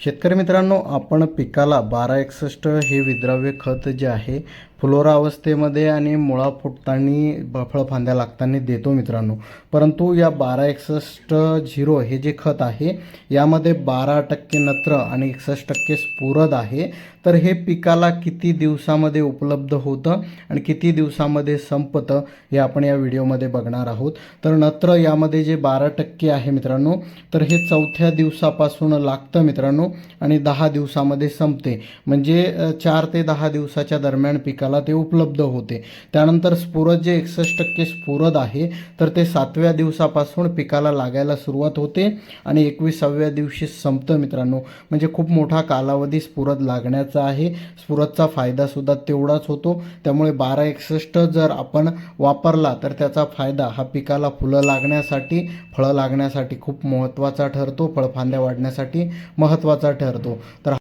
शेतकरी मित्रांनो आपण पिकाला बारा एकसष्ट हे विद्राव्य खत जे आहे फुलोरा अवस्थेमध्ये आणि मुळा फुटताना फळफांद्या लागताना देतो मित्रांनो. परंतु या बारा एकसष्ट झिरो हे जे खत आहे यामध्ये बारा टक्के नत्र आणि एकसष्ट टक्के स्फुरद आहे. तर हे पिकाला किती दिवसामध्ये उपलब्ध होतं आणि किती दिवसामध्ये संपतं हे आपण या व्हिडिओमध्ये बघणार आहोत. तर नत्र यामध्ये जे बारा टक्के आहे मित्रांनो तर हे चौथ्या दिवसापासून लागतं मित्रांनो आणि दहा दिवसामध्ये संपते. म्हणजे चार ते दहा दिवसाच्या दरम्यान पिकाला ते उपलब्ध होते. त्यानंतर स्फुरद जे एकसष्ट टक्के स्फुरद आहे तर ते सातव्या दिवसापासून पिकाला लागायला सुरुवात होते आणि एकविसाव्या दिवशी संपतं मित्रांनो. म्हणजे खूप मोठा कालावधी स्फुरद लागण्याचा आहे. स्फुरदचा फायदासुद्धा तेवढाच होतो. त्यामुळे बारा एकसष्ट जर आपण वापरला तर त्याचा फायदा हा पिकाला फुलं लागण्यासाठी फळं लागण्यासाठी खूप महत्त्वाचा ठरतो. फळफांद्या वाढण्यासाठी महत्त्वाचा ठरतो. तर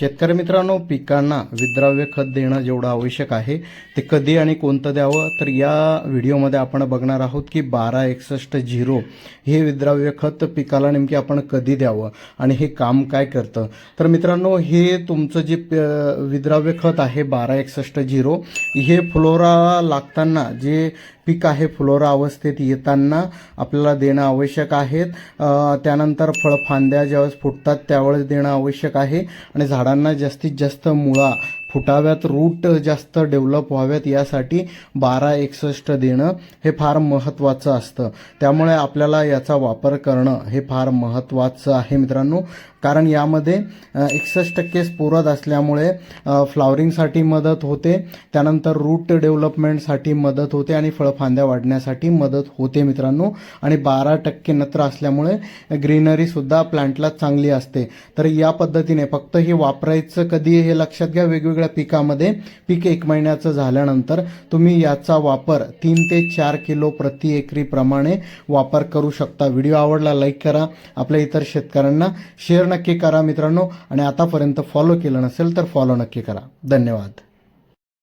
शेतकरी मित्रांनो पिकांना विद्राव्य खत देणं जेवढं आवश्यक आहे ते कधी आणि कोणतं द्यावं? तर या व्हिडिओमध्ये आपण बघणार आहोत की बारा एकसष्ट झिरो हे विद्राव्य खत पिकाला नेमकी आपण कधी द्यावं आणि हे काम काय करतं? तर मित्रांनो हे तुमचं जे प- विद्राव्य खत आहे बारा एकसष्ट झिरो हे फ्लोरा लागताना जे पीक आहे फ्लोरा अवस्थेत येताना आपल्याला देणं आवश्यक आहे त्यानंतर फळफांद्या ज्यावेळेस फुटतात त्यावेळेस देणं आवश्यक आहे. आणि झाडांना जास्तीत जास्त मुळा फुटाव्यात रूट जास्त डेव्हलप व्हाव्यात यासाठी बारा एकसष्ट देणं हे फार महत्त्वाचं असतं. त्यामुळे आपल्याला याचा वापर करणं हे फार महत्त्वाचं आहे मित्रांनो. कारण यामध्ये एकसष्ट टक्के स्फुरद असल्यामुळे फ्लॉवरिंगसाठी मदत होते. त्यानंतर रूट डेव्हलपमेंटसाठी मदत होते आणि फळफांद्या वाढण्यासाठी मदत होते मित्रांनो. आणि बारा टक्के नत्र असल्यामुळे ग्रीनरीसुद्धा प्लांटला चांगली असते. तर या पद्धतीने फक्त हे वापरायचं कधी हे लक्षात घ्या. वेगवेगळ्या पिकामध्ये पीक एक महिन्याचं झाल्यानंतर तुम्ही याचा वापर तीन ते चार किलो प्रति एकरी प्रमाणे वापर करू शकता. व्हिडिओ आवडला लाईक करा. आपल्या इतर शेतकऱ्यांना शेअर नक्की करा मित्रांनो. आणि आतापर्यंत फॉलो केलं नसेल तर फॉलो नक्की करा. धन्यवाद.